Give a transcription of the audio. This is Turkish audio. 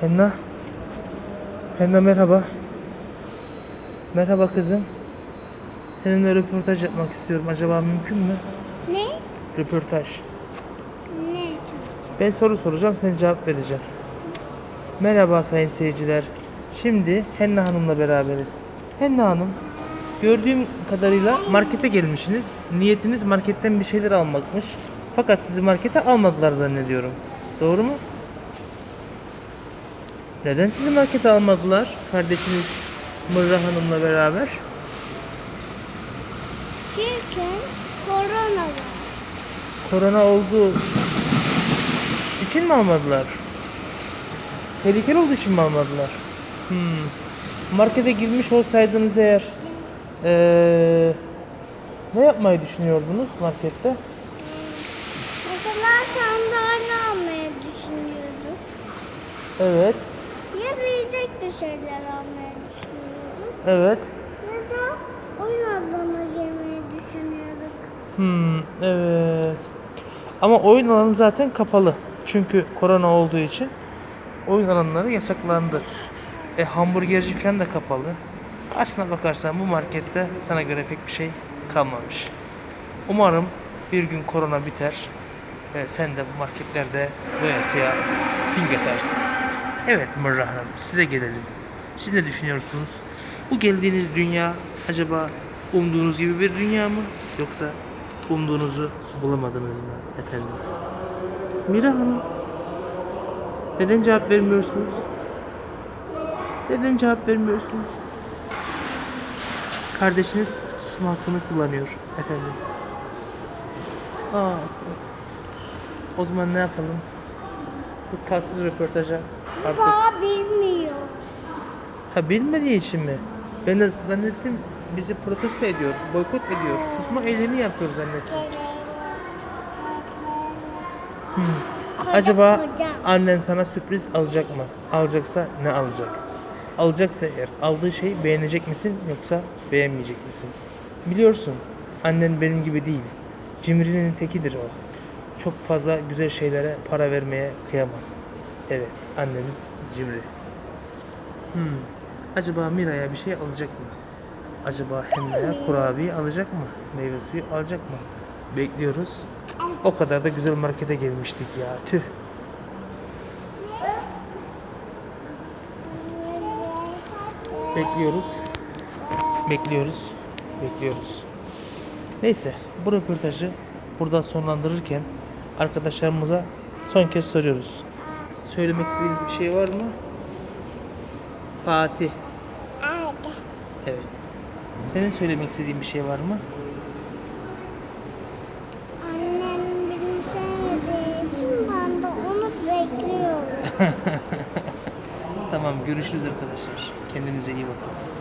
Henna. Henna merhaba. Merhaba kızım. Seninle röportaj yapmak istiyorum. Acaba mümkün mü? Ne? Röportaj. Ne? Ben soru soracağım, sen cevap vereceksin. Merhaba sayın seyirciler. Şimdi Henna Hanım'la beraberiz. Henna Hanım, gördüğüm kadarıyla markete gelmişsiniz. Niyetiniz marketten bir şeyler almakmış. Fakat sizi markete almadılar zannediyorum. Doğru mu? Neden sizi markete almadılar? Kardeşiniz Mırra Hanım'la beraber. Çünkü korona var. Korona olduğu için mi almadılar? Tehlikeli olduğu için mi almadılar? Hmm. Markete girmiş olsaydınız eğer eee, ne yapmayı düşünüyordunuz markette? Mesela sandalye almayı düşünüyorduk. Evet, Bir şeyler almayı evet. Ya da oyun alanına girmeyi düşünüyorduk. Hmm, evet. Ama oyun alanı zaten kapalı. Çünkü korona olduğu için oyun alanları yasaklandı. E hamburgerci falan da kapalı. Aslına bakarsan bu markette sana göre pek bir şey kalmamış. Umarım bir gün korona biter. ve sen de bu marketlerde doyasıya fing edersin. Evet Mırra Hanım size gelelim. Siz ne düşünüyorsunuz? Bu geldiğiniz dünya acaba umduğunuz gibi bir dünya mı? Yoksa umduğunuzu bulamadınız mı efendim? Mira Hanım neden cevap vermiyorsunuz? Neden cevap vermiyorsunuz? Kardeşiniz susma hakkını kullanıyor efendim. Aa, o zaman ne yapalım? Bu tatsız röportaja artık... Daha bilmiyor. Ha bilmediği için mi? Ben de zannettim bizi protesto ediyor, boykot ediyor. Susma eylemi yapıyor zannettim. Hmm. Acaba annen sana sürpriz alacak mı? Alacaksa ne alacak? Alacaksa eğer aldığı şeyi beğenecek misin yoksa beğenmeyecek misin? Biliyorsun annen benim gibi değil. Cimrinin tekidir o. Çok fazla güzel şeylere para vermeye kıyamaz. Evet annemiz cimri. Hmm. Acaba Mira'ya bir şey alacak mı? Acaba Henna'ya kurabiye alacak mı? Meyve suyu alacak mı? Bekliyoruz. O kadar da güzel markete gelmiştik ya. Tüh. Bekliyoruz. Bekliyoruz. Bekliyoruz. Neyse bu röportajı burada sonlandırırken arkadaşlarımıza son kez soruyoruz. Söylemek istediğiniz bir şey var mı? Fatih. Evet. Senin söylemek istediğin bir şey var mı? Annem beni sevmediği için ben de onu bekliyorum. Tamam görüşürüz arkadaşlar. Kendinize iyi bakın.